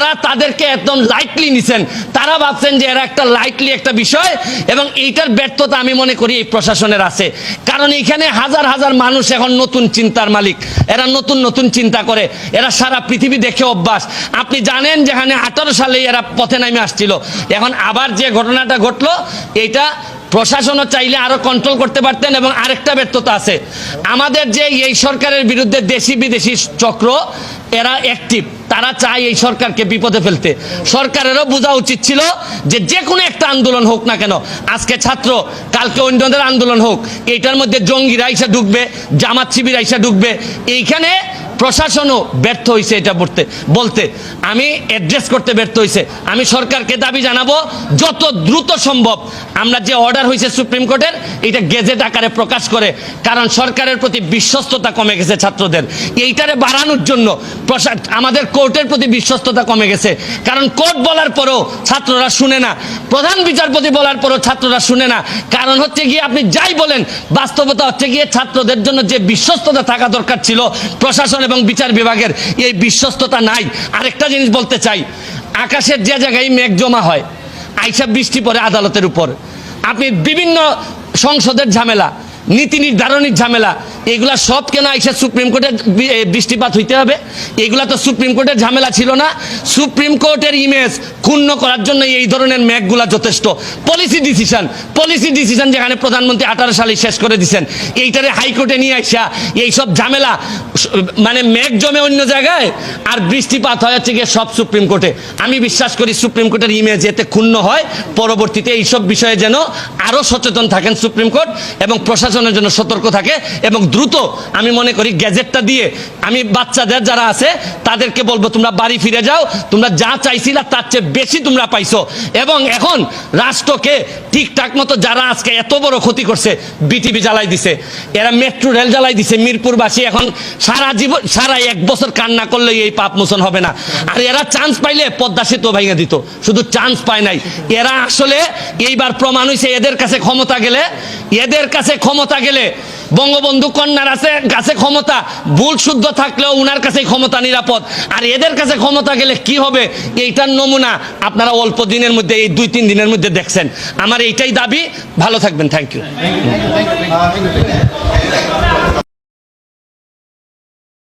যারা তাদেরকে একদম লাইটলি নিছেন। তারা ভাবছেন যে এরা একটা লাইটলি একটা বিষয় এবং এইটার ব্যর্থতা আমি মনে করি এই প্রশাসনের আছে। কারণ এখানে হাজার হাজার মানুষ এখন নতুন চিন্তার মালিক। এরা নতুন নতুন চিন্তা করে। এরা সারা পৃথিবী দেখে অভ্যাস। আপনি জানেন যেখানে আঠারো সালে এরা পথে নামে আসছিল। এখন আবার যে ঘটনাটা ঘটলো, এইটা প্রশাসনও চাইলে আরও কন্ট্রোল করতে পারতেন এবং আরেকটা ব্যর্থতা আছে। আমাদের যে এই সরকারের বিরুদ্ধে দেশি বিদেশি চক্র, এরা অ্যাক্টিভ তারা চায় এই সরকারকে বিপদে ফেলতে। সরকারেরও বোঝা উচিত ছিল যে যে কোনো একটা আন্দোলন হোক না কেন, আজকে ছাত্র, কালকে অন্যদের আন্দোলন হোক, এইটার মধ্যে জঙ্গিরা আইসা ঢুকবে, জামাত শিবির আইসা ঢুকবে। এইখানে প্রশাসনও ব্যর্থ হয়েছে এটা বলতে বলতে। আমি অ্যাড্রেস করতে ব্যর্থ হয়েছে আমি সরকারকে দাবি জানাব, যত দ্রুত সম্ভব। আমরা যে অর্ডার হয়েছে সুপ্রিম কোর্টের এটা গেজেট আকারে প্রকাশ করে। কারণ সরকারের প্রতি বিশ্বস্ততা কমে গেছে ছাত্রদের। এইটারে বাড়ানোর জন্য আমাদের কোর্টের প্রতি বিশ্বস্ততা কমে গেছে। কারণ কোর্ট বলার পরও ছাত্ররা শুনে না। প্রধান বিচারপতি বলার পরও ছাত্ররা শুনে না। কারণ হচ্ছে গিয়ে আপনি যাই বলেন, বাস্তবতা হচ্ছে গিয়ে ছাত্রদের জন্য যে বিশ্বস্ততা থাকা দরকার ছিল, প্রশাসন এবং বিচার বিভাগের এই বিশ্বস্ততা নাই। আরেকটা জিনিস বলতে চাই, আকাশের যে জায়গায় মেঘ জমা হয়, আইসা বৃষ্টি পড়ে আদালতের উপর। আপনি বিভিন্ন সংসদের ঝামেলা, নীতি নির্ধারণের ঝামেলা এগুলা সব কেন আইসা সুপ্রিম এ, বৃষ্টিপাত হইতে হবে? এগুলা তো সুপ্রিম কোর্টের ঝামেলা ছিল না। সুপ্রিম কোর্টের ইমেজ ক্ষুণ্ণ করার জন্য এই ধরনের ম্যাগগুলা যথেষ্ট। পলিসি ডিসিশন পলিসি ডিসিশন যেখানে প্রধানমন্ত্রী আঠারো সালে শেষ করে দিয়েছেন এইটারে হাইকোর্টে নিয়ে আইসা এইসব ঝামেলা মানে মেঘ জমে অন্য জায়গায় আর বৃষ্টিপাত হয় হচ্ছে গিয়ে সব সুপ্রিম কোর্টে। আমি বিশ্বাস করি সুপ্রিম কোর্টের ইমেজ এতে ক্ষুণ্ণ হয় পরবর্তীতে এইসব বিষয়ে যেন আরও সচেতন থাকেন সুপ্রিম কোর্ট এবং প্রশাসনের জন্য সতর্ক থাকে এবং দ্রুত আমি মনে করি গ্যাজেটটা দিয়ে আমি বাচ্চাদের যারা আছে, তাদেরকে বলব, তোমরা বাড়ি ফিরে যাও, তোমরা যা চাইছিলা তার চেয়ে বেশি তোমরা পাইছো। এবং এখন রাষ্ট্রকে ঠিকঠাক মতো যারা আজকে এত বড় ক্ষতি করছে, বিটিভি জ্বালাই দিছে, এরা মেট্রো রেল জ্বালাই দিছে, মিরপুরবাসী এখন সারা জীবন, সারা এক বছর কান্না করলে এই পাপ মোচন হবে না। আর এরা চান্স পাইলে পদ্মা সেতু ভাইয়া দিত, শুধু চান্স পায় নাই। এরা আসলে এইবার প্রমাণ হয়েছে এদের কাছে ক্ষমতা গেলে, এদের কাছে ক্ষমতা গেলে বঙ্গবন্ধু কন্যার আছে, কাছে ক্ষমতা। ভুল শুদ্ধ থাকলেও উনার কাছে ক্ষমতা নিরাপদ। আর এদের কাছে ক্ষমতা গেলে কি হবে? এইটার নমুনা আপনারা অল্প দিনের মধ্যে, এই দুই তিন দিনের মধ্যে দেখছেন। আমার এইটাই দাবি। ভালো থাকবেন থ্যাংক ইউ